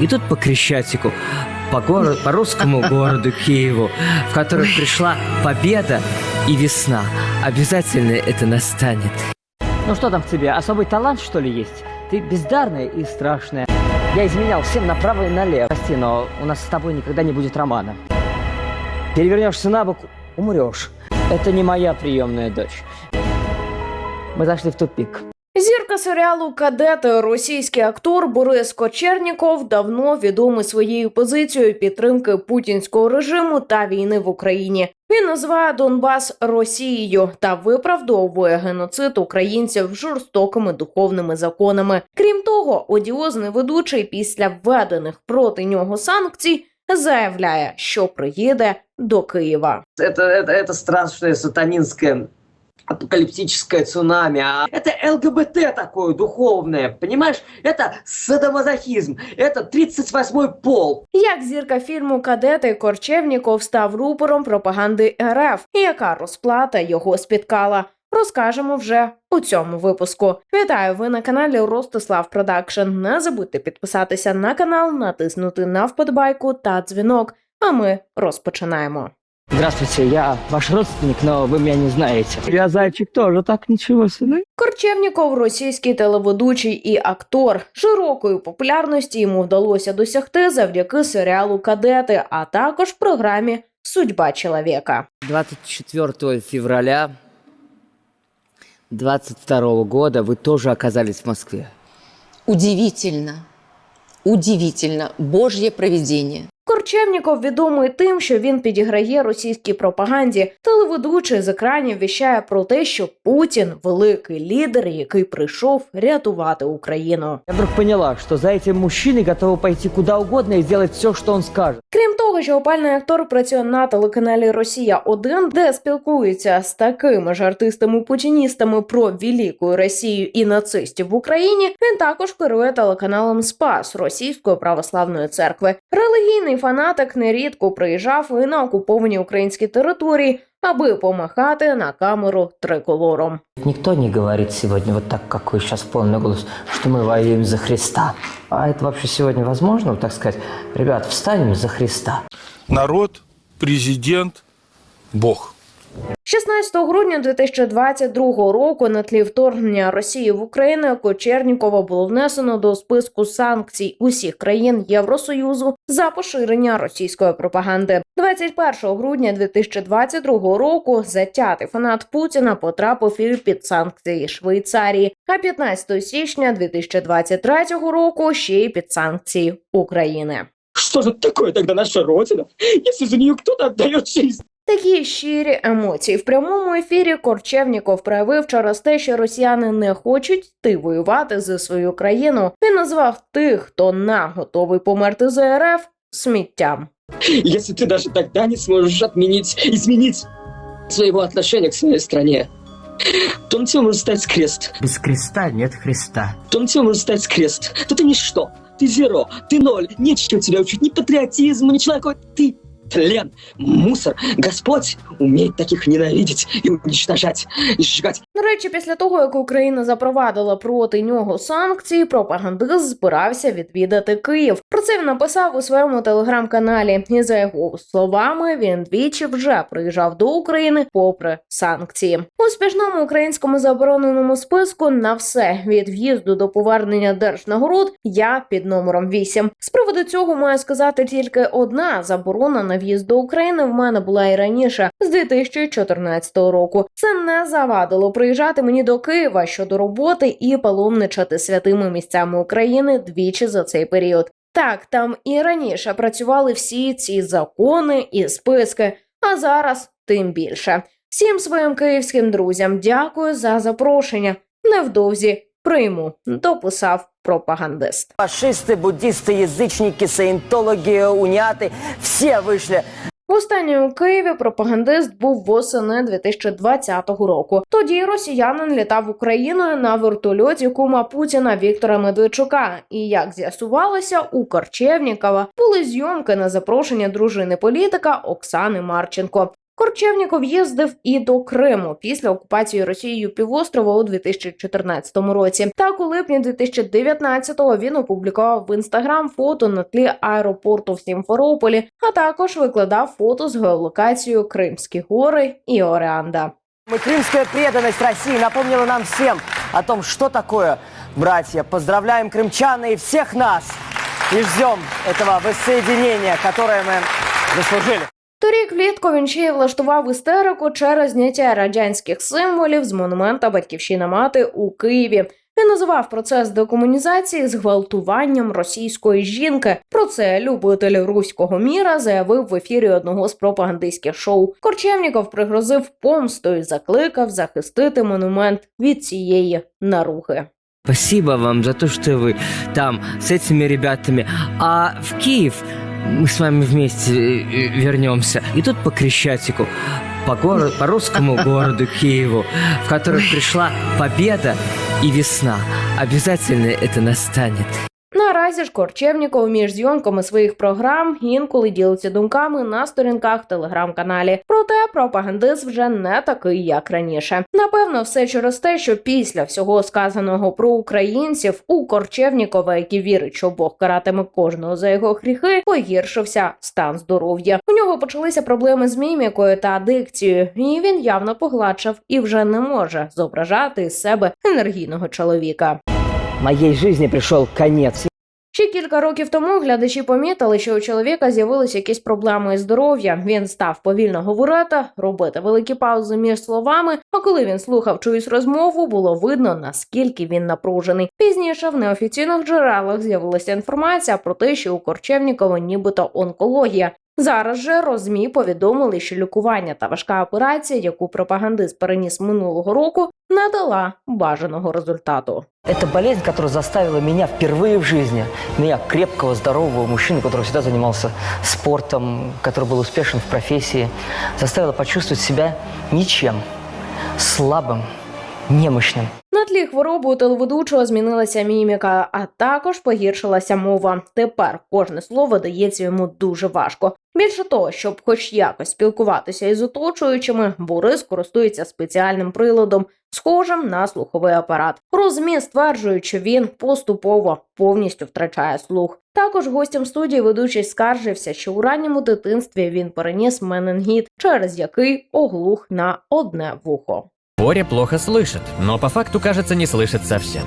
идут по Крещатику, по, горо- по русскому городу Киеву, в который пришла победа и весна. Обязательно это настанет. Ну что там в тебе, особый талант, что ли, есть? Ты бездарная и страшная. Я изменял всем направо и налево. Прости, но у нас с тобой никогда не будет романа. Перевернешься на бок, умрешь. Это не моя приемная дочь. Мы зашли в тупик. Зірка серіалу Кадети російський актор Борис Кочерніков давно відомий своєю позицією підтримки путінського режиму та війни в Україні. Він називає Донбас Росією та виправдовує геноцид українців жорстокими духовними законами. Крім того, одіозний ведучий після введених проти нього санкцій заявляє, що приїде до Києва. это, это, это страшное сатанинское апокалиптическое цунами, а это ЛГБТ такое духовное, понимаешь? Это садомазохизм, это 38-й пол. Як зірка фільму Кадети Корчевніков став рупором пропаганди РФ, і яка розплата його спіткала, розкажемо вже у цьому випуску. Вітаю! Ви на каналі Ростислав Продакшн. Не забудьте підписатися на канал, натиснути на вподобайку та дзвінок. А ми розпочинаємо. Здравствуйте, я ваш родственник, но вы меня не знаете. Я зайчик тоже, так ничего себе. Корчевніков російський телеведучий і актор. Широкої популярності йому вдалося досягти завдяки серіалу Кадети, а також програмі Судьба чоловіка. 24 февраля 22 года вы тоже оказались в Москве. Удивительно, удивительно, Божье провидение. Корчевніков відомий тим, що він підіграє російській пропаганді. Телеведучий з екранів віщає про те, що Путін великий лідер, який прийшов рятувати Україну. Я вдруг поняла, что за этим мужчиной готовы пойти куда угодно и сделать все, что он скажет. Крім того, що опальний актор працює на телеканалі Росія 1 де спілкується з такими ж артистами-путіністами про велику Росію і нацистів в Україні. Він також керує телеканалом Спас Російської православної церкви. Релігійний фанатик нерідко приїжджав і на окуповані українські території, аби помахати на камеру триколором. Никто не говорит сегодня вот так, как вы сейчас полный голос, что мы воюем за Христа. А это вообще сегодня возможно, вот так сказать? Ребят, встанем за Христа. народ, президент, Бог. 16 грудня 2022 року на тлі вторгнення Росії в Україну Кочернікова було внесено до списку санкцій усіх країн Євросоюзу за поширення російської пропаганди. 21 грудня 2022 року затятий фанат Путіна потрапив і під санкції Швейцарії, а 15 січня 2023 року ще й під санкції України. Что же такое тогда наша Родина, если за нее кто-то отдает жизнь? Такі щирі емоції в прямому ефірі Корчевніков проявив через те, що росіяни не хочуть йти воювати за свою країну. Він назвав тих, хто на готовий померти за РФ сміттям. Если ты даже тогда не сможешь отменить, изменить своего отношения к своей стране, то на тебе может стать крест. Без креста нет Христа. То на тебе может стать крест. То ты ничто, ты зеро, ты ноль, нечего тебя учить, ни патриотизму, ни человеку, ты тлен, мусор. Господь умеет таких ненавидеть и уничтожать, и сжигать. До речі, після того, як Україна запровадила проти нього санкції, пропагандист збирався відвідати Київ. Про це він написав у своєму телеграм-каналі. І за його словами, він двічі вже приїжджав до України попри санкції. У спішному українському забороненому списку на все від в'їзду до повернення держнагород я під номером 8. З приводу цього маю сказати тільки одна заборона на в'їзд до України в мене була і раніше з 2014 року. Це не завадило приїжджати мені до Києва щодо роботи і паломничати святими місцями України двічі за цей період. Так, там і раніше працювали всі ці закони і списки, а зараз тим більше. Всім своїм київським друзям дякую за запрошення. Невдовзі прийму, дописав пропагандист. Фашисты, буддисты, язычники, саентологи, униаты, все вышли. Востаннє у Києві пропагандист був восени 2020 року. Тоді росіянин літав Україною на вертольоті кума Путіна Віктора Медведчука. І як з'ясувалося, у Корчевнікова були зйомки на запрошення дружини політика Оксани Марченко. Корчевніков їздив і до Криму після окупації Росією півострова у 2014 році. Так, у липні 2019-го він опублікував в інстаграм фото на тлі аеропорту в Сімферополі, а також викладав фото з геолокацією Кримські гори і Оріанда. Крымская преданность России напомнила нам всем о том, что такое братья. Поздравляем крымчан и всех нас. И ждем этого воссоединения, которое мы заслужили. Торік влітку він ще й влаштував істерику через зняття радянських символів з монумента Батьківщина мати у Києві. Він називав процес декомунізації зґвалтуванням російської жінки. Про це любитель руського міра заявив в ефірі одного з пропагандистських шоу. Корчевніков пригрозив помстою, закликав захистити монумент від цієї наруги. Спасибо вам за то, что вы там с этими ребятами. А в Киев мы с вами вместе э, э, вернемся. И тут по Крещатику, по, горо- по русскому городу Киеву, в который пришла победа и весна. Обязательно это настанет. Наразі ж Корчевніков між зйомками своїх програм інколи ділиться думками на сторінках телеграм-каналі. Проте пропагандист вже не такий, як раніше. Напевно, все через те, що після всього сказаного про українців у Корчевнікова, який вірить, що Бог каратиме кожного за його гріхи, погіршився стан здоров'я. У нього почалися проблеми з мімікою та дикцією, і він явно погладшав і вже не може зображати із себе енергійного чоловіка. Моей жизни пришел конец. Ще кілька років тому глядачі помітили, що у чоловіка з'явилися якісь проблеми із здоров'ям. Він став повільно говорити, робити великі паузи між словами. А коли він слухав чиюсь розмову, було видно наскільки він напружений. Пізніше в неофіційних джерелах з'явилася інформація про те, що у Корчевнікова нібито онкологія. Зараз же розмі повідомили, що лікування та важка операція, яку пропагандист переніс минулого року, не дала бажаного результату. Это болезнь, которая заставила меня впервые в жизни, меня крепкого, здорового мужчину, который всегда занимался спортом, который был успешен в профессии, заставила почувствовать себя ничем, слабым, немощным. На тлі хвороби у телеведучого змінилася міміка, а також погіршилася мова. Тепер кожне слово дається йому дуже важко. Більше того, щоб хоч якось спілкуватися із оточуючими, Борис користується спеціальним приладом, схожим на слуховий апарат. Розмі стверджують, що він поступово повністю втрачає слух. Також гостям студії ведучий скаржився, що у ранньому дитинстві він переніс мененгіт, через який оглух на одне вухо. Боря плохо слышит, но по факту, кажется, не слышит совсем.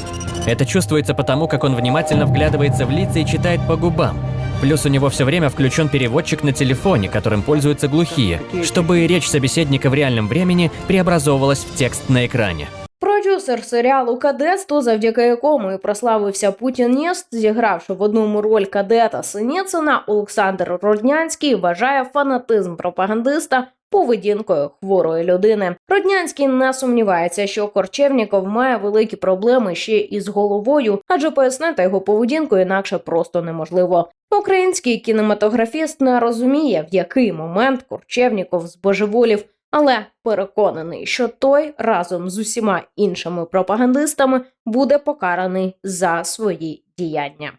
Это чувствуется потому, как он внимательно вглядывается в лица и читает по губам. Плюс у него все время включен переводчик на телефоне, которым пользуются глухие, чтобы речь собеседника в реальном времени преобразовывалась в текст на экране. Продюсер серіалу Кадетство, завдяки якому і прославився Путініст, зігравши в одному роль кадета Синіцина, Олександр Роднянський вважає фанатизм пропагандиста поведінкою хворої людини. Роднянський не сумнівається, що Корчевніков має великі проблеми ще із головою, адже пояснити його поведінку інакше просто неможливо. Український кінематографіст не розуміє, в який момент Корчевніков збожеволів, але переконаний, що той разом з усіма іншими пропагандистами буде покараний за свої діяння.